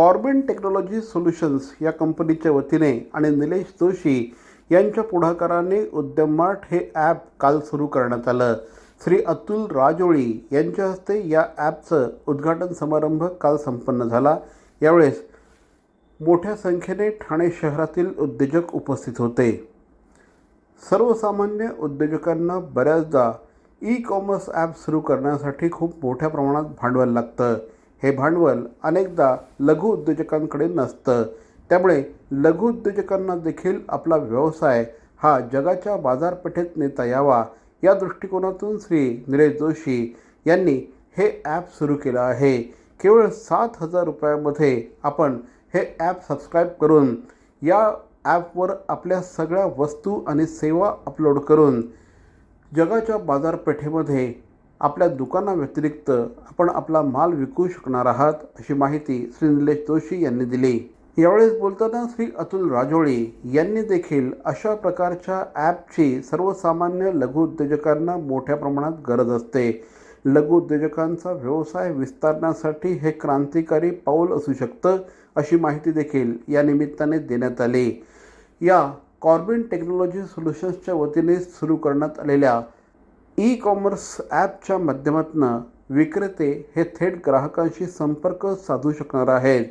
Corbin technology solutions या कंपनीच्या वतीने आणि निलेश जोशी यांच्या पुढाकाराने उद्यम मार्ट हे ॲप काल सुरू करण्यात आलं. श्री अतुल राजोळी यांच्या हस्ते या ॲपचं उद्घाटन समारंभ काल संपन्न झाला. यावेळेस मोठ्या संख्येने ठाणे शहरातील उद्योजक उपस्थित होते. सर्वसामान्य उद्योजकांना बऱ्याचदा ई कॉमर्स ॲप सुरू करण्यासाठी खूप मोठ्या प्रमाणात भांडवल लागतं. हे भांडवल अनेकदा लघु उद्योजकांकडे नसतं. त्यामुळे लघु उद्योजकांना देखील आपला व्यवसाय हा जगाच्या बाजारपेठेत नेता यावा. या दृष्टिकोनातून श्री निलेश जोशी यांनी हे ॲप सुरू केलं आहे. केवळ सात हजार रुपयामध्ये आपण हे ॲप सबस्क्राईब करून या ॲपवर आपल्या सगळ्या वस्तू आणि सेवा अपलोड करून जगाच्या बाजारपेठेमध्ये आपल्या दुकानाव्यतिरिक्त आपण आपला माल विकू शकणार आहात अशी माहिती श्री निलेश जोशी यांनी दिली. यावेळेस बोलताना श्री अतुल राजोळी यांनी देखील अशा प्रकारच्या ॲपची सर्वसामान्य लघु उद्योजकांना मोठ्या प्रमाणात गरज असते. लघु उद्योजकांचा व्यवसाय विस्तारण्यासाठी हे क्रांतिकारी पाऊल असू शकतं अशी माहिती देखील या निमित्ताने देण्यात आली. या कॉर्बिन टेक्नॉलॉजी सोल्युशन्सच्या वतीने सुरू करण्यात आलेल्या ई कॉमर्स ॲपच्या माध्यमातून विक्रेते हे थेट ग्राहकांशी संपर्क साधू शकणार आहेत.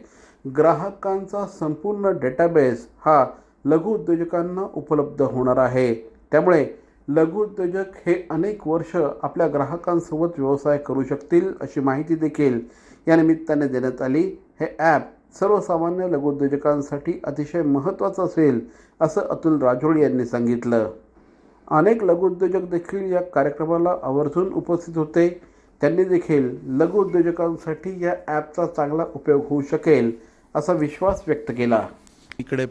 ग्राहकांचा संपूर्ण डेटाबेस हा लघुउद्योजकांना उपलब्ध होणार आहे. त्यामुळे लघुउद्योजक हे अनेक वर्ष आपल्या ग्राहकांसोबत व्यवसाय करू शकतील अशी माहिती देखील या निमित्ताने देण्यात आली. हे ॲप सर्वसामान्य लघु उद्योजकांसाठी अतिशय महत्त्वाचं असेल असं अतुल राजोळी यांनी सांगितलं. अनेक लघुउद्योजक देखील या कार्यक्रमाला आवर्जून उपस्थित होते. त्यांनी देखील लघुउद्योजकांसाठी या ॲपचा चांगला उपयोग होऊ शकेल असा विश्वास व्यक्त केला. इकडे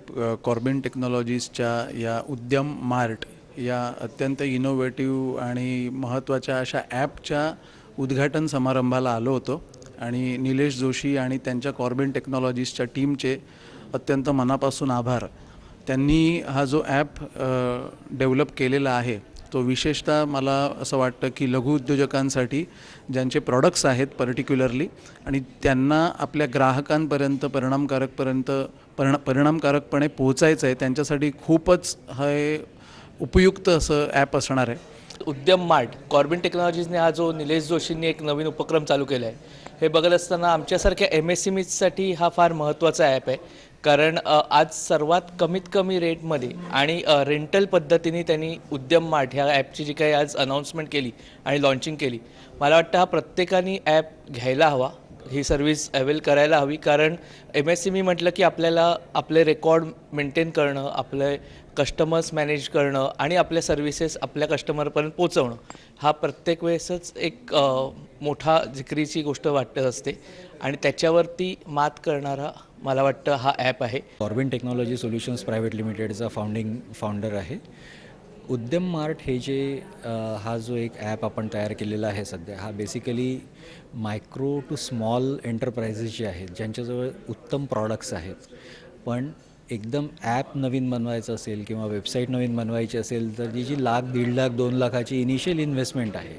कॉर्बिन टेक्नॉलॉजीजच्या या उद्यम मार्ट या अत्यंत इनोव्हेटिव्ह आणि महत्त्वाच्या अशा ॲपच्या उद्घाटन समारंभाला आलो होतो. आणि निलेश जोशी आणि त्यांच्या कॉर्बिन टेक्नॉलॉजीजच्या टीमचे अत्यंत मनापासून आभार. त्यांनी हा जो ॲप डेव्हलप केलेला आहे तो विशेषतः मला असं वाटतं की लघु उद्योजकांसाठी ज्यांचे प्रॉडक्ट्स आहेत पर्टिक्युलरली आणि त्यांना आपल्या ग्राहकांपर्यंत परिणामकारकपर्यंत परिणा परिणामकारकपणे पोहोचायचं आहे त्यांच्यासाठी खूपच हे उपयुक्त असं ॲप असणार आहे. उद्यम मार्ट कॉर्बिन टेक्नॉलॉजीजने हा जो निलेश जोशींनी एक नवीन उपक्रम चालू केला आहे हे बघत असताना आमच्यासारख्या एम एस एम ईसाठी हा फार महत्त्वाचा ॲप आहे. कारण आज सर्वात कमीत कमी रेटमध्ये आणि रेंटल पद्धतीने त्यांनी उद्यम मार्ट ह्या ॲपची जी काही आज अनाऊन्समेंट केली आणि लॉन्चिंग केली मला वाटतं हा प्रत्येकाने ॲप घ्यायला हवा. ही सर्व्हिस अवेल करायला हवी. कारण एम एस सी मी म्हटलं की आपल्याला आपले रेकॉर्ड मेंटेन करणं आपले कस्टमर्स मॅनेज करणं आणि आपल्या सर्व्हिसेस आपल्या कस्टमरपर्यंत पोचवणं हा प्रत्येक वेळेसच एक मोठा जिकरीची गोष्ट वाटत असते. आणि त्याच्यावरती मात करणारा मला वाटतं हा ॲप आहे. ऑर्बिन टेक्नॉलॉजी सोल्युशन्स प्रायव्हेट लिमिटेडचा फाउंडिंग फाउंडर आहे. उद्यम मार्ट हे जे हा जो एक ॲप आपण तयार केलेला आहे सध्या हा basically micro to small enterprises जे आहेत ज्यांच्याजवळ उत्तम प्रॉडक्ट्स आहेत. पण एकदम ॲप नवीन बनवायचं असेल किंवा वेबसाईट नवीन बनवायची असेल तर जी जी लाख दीड लाख दोन लाखाची इनिशियल इन्व्हेस्टमेंट आहे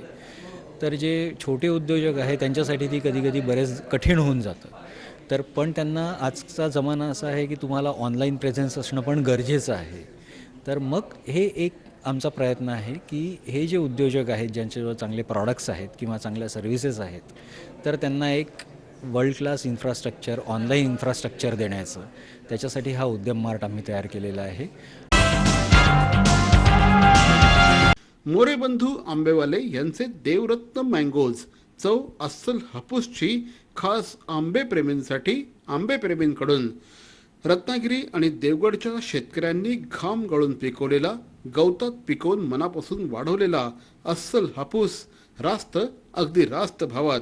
तर जे छोटे उद्योजक आहे त्यांच्यासाठी ती कधी कधी बरेच कठीण होऊन जातं. तर पण त्यांना आजचा जमाना असा आहे की तुम्हाला ऑनलाईन प्रेझेन्स असणं पण गरजेचं आहे. तर मग हे एक आमचा प्रयत्न आहे की हे जे उद्योजक आहेत ज्यांच्याजवळ चांगले प्रॉडक्ट्स आहेत किंवा चांगल्या सर्व्हिसेस आहेत तर त्यांना एक world class infrastructure online infrastructure देण्याचं. त्याच्यासाठी हा उद्यम मार्ट आम्ही तयार केलेला आहे. मोरेबंधू आंबेवाले यांचे देवरत्न मँगोज चव अस्सल हापूसची खास आंबेप्रेमींसाठी आंबेप्रेमींकडून रत्नागिरी आणि देवगडच्या शेतकऱ्यांनी घाम गळून पिकवलेला गवतात पिकवून मनापासून वाढवलेला अस्सल हापूस रास्त अगदी रास्त भावात.